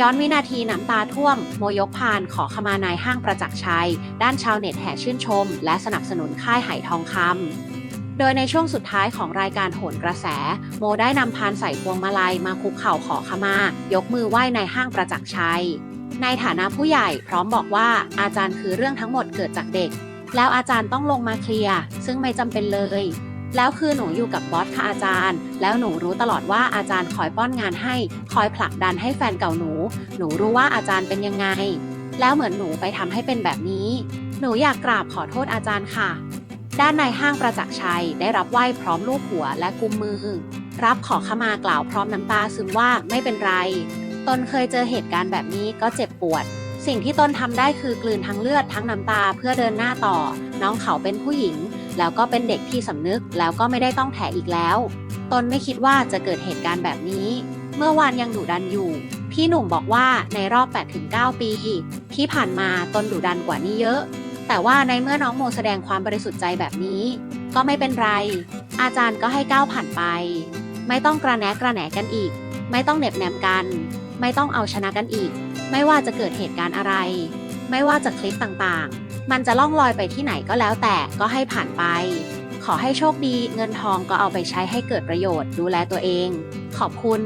ย้อนวินาทีน้ำตาท่วม โมยกพานขอขมานายห้างประจักษ์ชัย ด้านชาวเน็ตแห่ชื่นชม และสนับสนุนค่ายไหทองคำโดยในช่วงสุดท้ายของรายการโหนกระแส โมได้นำพานใส่พวงมาลัยมาคุกเข่าขอขมา ยกมือไหว้ในห้างประจักษ์ชัย ในฐานะผู้ใหญ่พร้อมบอกว่าอาจารย์คือเรื่องทั้งหมดเกิดจากเด็ก แล้วอาจารย์ต้องลงมาเคลียร์ซึ่งไม่จำเป็นเลย แล้วคือหนูอยู่กับบอสค่ะอาจารย์ แล้วหนูรู้ตลอดว่าอาจารย์คอยป้อนงานให้ คอยผลักดันให้แฟนเก่าหนู หนูรู้ว่าอาจารย์เป็นยังไง แล้วเหมือนหนูไปทำให้เป็นแบบนี้ หนูอยากกราบขอโทษอาจารย์ค่ะ ด้านในห้างประจักษ์ชัยได้รับไหว้พร้อมลูบหัวและกุมมือ รับขอขมากล่าวพร้อมน้ำตาซึมว่าไม่เป็นไร ตนเคยเจอเหตุการณ์แบบนี้ก็เจ็บปวดสิ่งที่ตนทำได้คือกลืนทั้งเลือดทั้งน้ำตาเพื่อเดินหน้าต่อ น้องเขาเป็นผู้หญิง แล้วก็เป็นเด็กที่สำนึกแล้วก็ไม่ได้ต้องแถอีกแล้ว ตนไม่คิดว่าจะเกิดเหตุการณ์แบบนี้ เมื่อวานยังดุดันอยู่ พี่หนุ่มบอกว่าในรอบ 8-9 ปี ที่ผ่านมาตนดุดันกว่านี้เยอะ แต่ว่าในเมื่อน้องโมแสดงความบริสุทธิ์ใจแบบนี้ ก็ไม่เป็นไร อาจารย์ก็ให้ก้าวผ่านไป ไม่ต้องกระแนะกระแหนกันอีก ไม่ต้องเหน็บแนมกัน ไม่ต้องเอาชนะกันอีก ไม่ว่าจะเกิดเหตุการณ์อะไร ไม่ว่าจะคลิปต่างๆ มันจะล่องลอยไปที่ไหนก็แล้วแต่ก็ให้ผ่านไป ขอให้โชคดีเงินทองก็เอาไปใช้ให้เกิดประโยชน์ดูแลตัวเอง ขอบคุณ